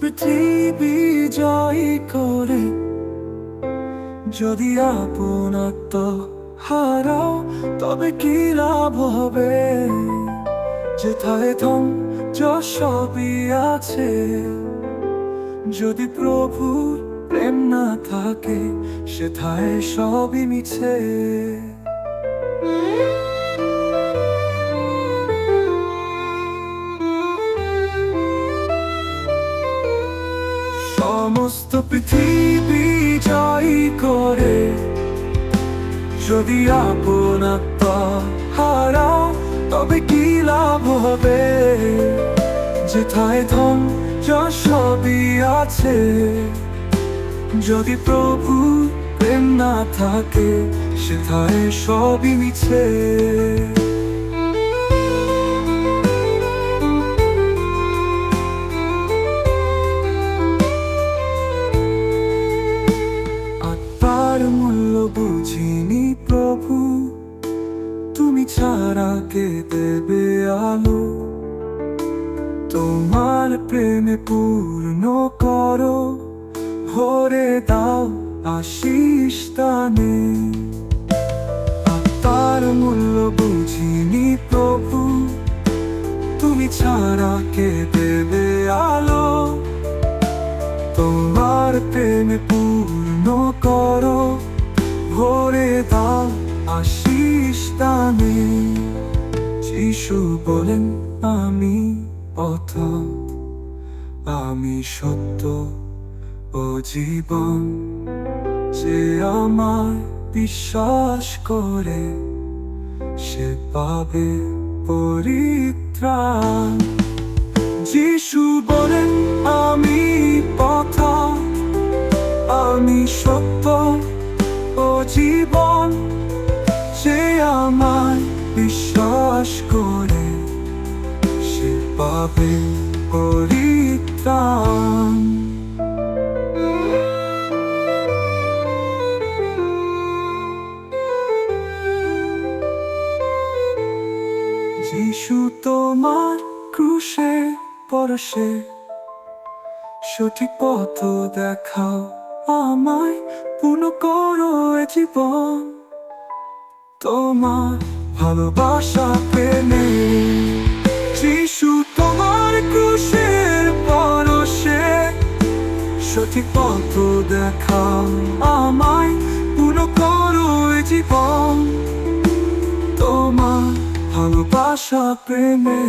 পৃথিবী জয় করে। যদি আপনাত্ম হারাও তবে কি লাভ হবে? যেথায় ধন যশ সবই আছে। যদি প্রভুর প্রেম না থাকে, সেথায় সবই মিছে। সমস্ত পৃথিবী জয় করে। যদি আপনাত্ম হারাও তবে কি লাভ হবে? যেথায় ধন সবই আছে। যদি প্রভু প্রেম না থাকে, সেথায় সবই মিছে। ছাড়া কে দেবে আলো? তোমার প্রেমে পূর্ণ করো। ভরে দাও আশিস আত্মার মূল্য বুঝিনি প্রভু। তুমি ছাড়া কে দেবে আলো? তোমার প্রেমে পূর্ণ করো। ভরে দাও আশিস যিশু বলেন, আমি পথ আমি সত্য ও জীবন। যে আমার বিশ্বাস করে, সে পাবে পরিত্রাণ। যিশু বলেন পাবে পরিত্রাণ। যিশু তোমার ক্রুশে, পরশে, সঠিক পথ দেখাও আমায়, পূর্ণ করো জীবন। তোমার ভালোবাসা পেনে যিশু তোমার ক্রুশের পরশে। সঠিক পথ দেখাও আমায় পুনঃ করো জীবন। তোমার ভালোবাসা প্রেমে